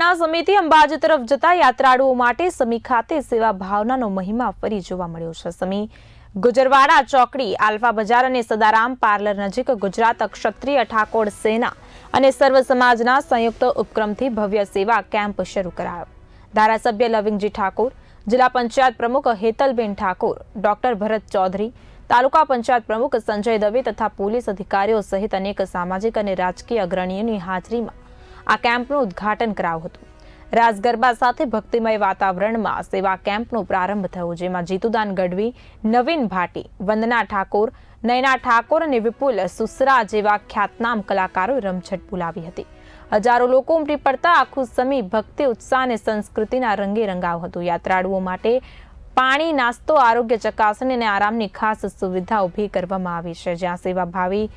પગપાળના સમિતિ અંબાજી તરફ જતા યાત્રાળુઓ માટે સમી ખાતે સેવા ભાવનાનો મહિમા ફરી જોવા મળ્યો છે. સમી ગુજરવાડા ચોકડી, આલ્ફા બજાર અને સદારામ પાર્લર નજીક ગુજરાત ક્ષત્રિય ઠાકોર સેના અને સર્વ સમાજના સંયુક્ત ઉપક્રમથી ભવ્ય સેવા કેમ્પ શરૂ કરાયો. ધારાસભ્ય લવિંગજી ઠાકોર, જિલ્લા પંચાયત પ્રમુખ હેતલબેન ઠાકોર, ડોક્ટર ભરત ચૌધરી, તાલુકા પંચાયત પ્રમુખ સંજય દવે તથા પોલીસ અધિકારીઓ સહિત અનેક સામાજિક અને રાજકીય અગ્રણીઓની હાજરીમાં આ કેમ્પનું ઉદ્ઘાટન કરાયું હતું. રાસ સાથે ભક્તિમય વાતાવરણમાં સેવા કેમ્પનો પ્રારંભ થયો, જેમાં જીતુદાન ગઢવી, નવીન ભાટી, વંદના ઠાકોર, નયના ઠાકોર અને વિપુલ સુસરા જેવા ખ્યાતનામ કલાકારોએ રમઝટ બોલાવી હતી. હજારો લોકો ઉમટી પડતા આખું સમી ભક્તિ, ઉત્સાહ અને સંસ્કૃતિના રંગે રંગાવ હતું. યાત્રાળુઓ માટે પાણી, નાસ્તો, આરોગ્ય ચકાસણી અને આરામની ખાસ સુવિધા ઊભી કરવામાં આવી છે, જ્યાં સેવાભાવી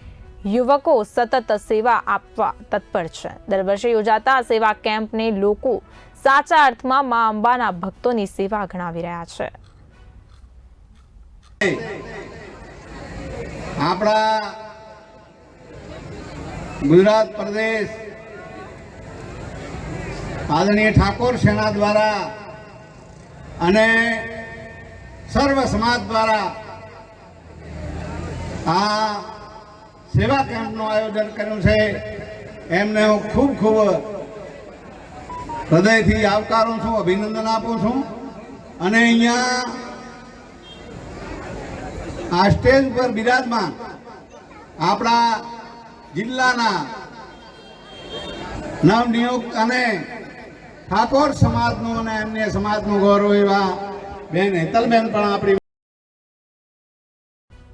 યુવકો સતત સેવા આપવા તત્પર છે. દર વર્ષે યોજાતા સેવા કેમ્પને લોકો સાચા અર્થમાં મા અંબાના ભક્તોની સેવા ગણાવી રહ્યા છે. આપણા ગુજરાત પ્રદેશ આદરણીય ઠાકોર સેના દ્વારા અને સર્વ સમાજ દ્વારા આ સેવા કેમ્પનું આયોજન કર્યું છે. એમને હું ખૂબ ખૂબ હૃદયથી આવકારું છું, અભિનંદન આપું છું. અને અહીંયા આ સ્ટેજ પર બિરાજમાન આપણા જિલ્લાના નવનિયુક્ત અને ઠાકોર સમાજનું અને અન્ય સમાજનું ગૌરવ એવા બેન હેતલબેન પણ આપણી